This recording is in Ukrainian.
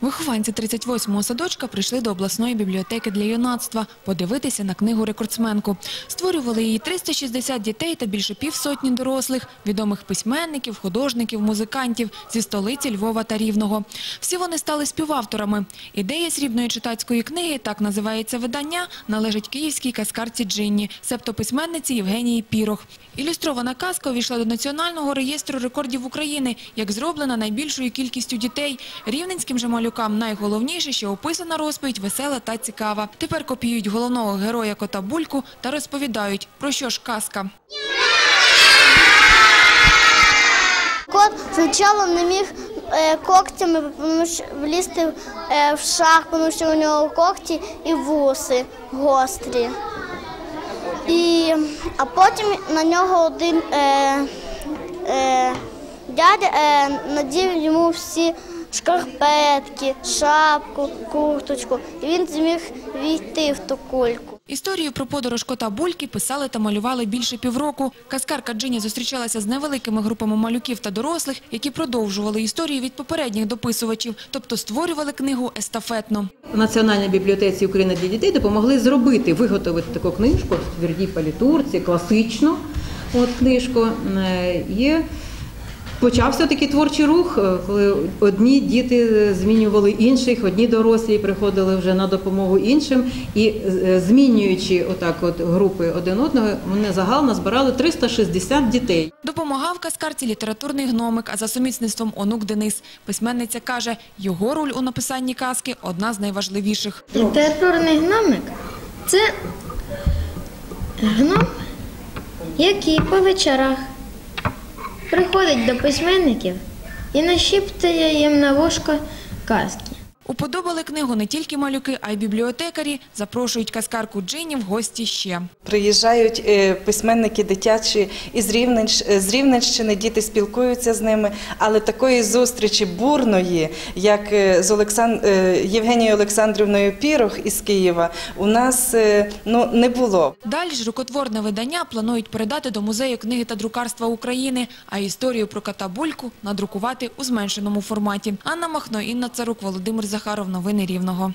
Вихованці 38-го садочка прийшли до обласної бібліотеки для юнацтва подивитися на книгу рекордсменку. Створювали її 360 дітей та більше півсотні дорослих, відомих письменників, художників, музикантів зі столиці Львова та Рівного. Всі вони стали співавторами. Ідея срібної читацької книги, так називається видання, належить київській казкарці Джинні, себто письменниці Євгенії Пірох. Ілюстрована казка увійшла до Національного реєстру рекордів України, як зроблена найбільшою кількістю дітей. Рівненським же малюкам найголовніше, що описана розповідь весела та цікава. Тепер копіюють головного героя кота Бульку та розповідають, про що ж казка. Кот спочатку не міг е, когтями влізти е, в шах, тому що у нього когті і вуси гострі. І, а потім на нього один е, е, дядя е, надів йому всі шкарпетки, шапку, курточку, і він зміг війти в ту кульку. Історію про подорож кота Бульки писали та малювали більше півроку. Казкарка Джині зустрічалася з невеликими групами малюків та дорослих, які продовжували історію від попередніх дописувачів, тобто створювали книгу естафетно. В Національній бібліотеці України для дітей допомогли зробити, виготовити таку книжку в твердій палітурці, класичну от, книжку. Е, Є Почався такий творчий рух, е, коли одні діти змінювали інших, одні дорослі приходили вже на допомогу іншим, і е, змінюючи отак от групи один одного, вони загал назбирали 360 дітей. Допомагав казкарці літературний гномик, а за сумісництвом онук Денис. Письменниця каже, його роль у написанні казки одна з найважливіших. Літературний гномик це гном, який по вечорах приходить до письменників і нашіптає їм на вушко казки. Уподобали книгу не тільки малюки, а й бібліотекарі. Запрошують казкарку Джині в гості ще. Приїжджають е, письменники дитячі із е, з Рівненщини, діти спілкуються з ними, але такої зустрічі бурної, як е, з Олексан... е, Євгенією Олександрівною Пірох із Києва, у нас ну, не було. Далі ж рукотворне видання планують передати до музею книги та друкарства України, а історію про кота Бульку надрукувати у зменшеному форматі. Анна Махно, Інна Царук, Володимир Захаров. Новини Рівного.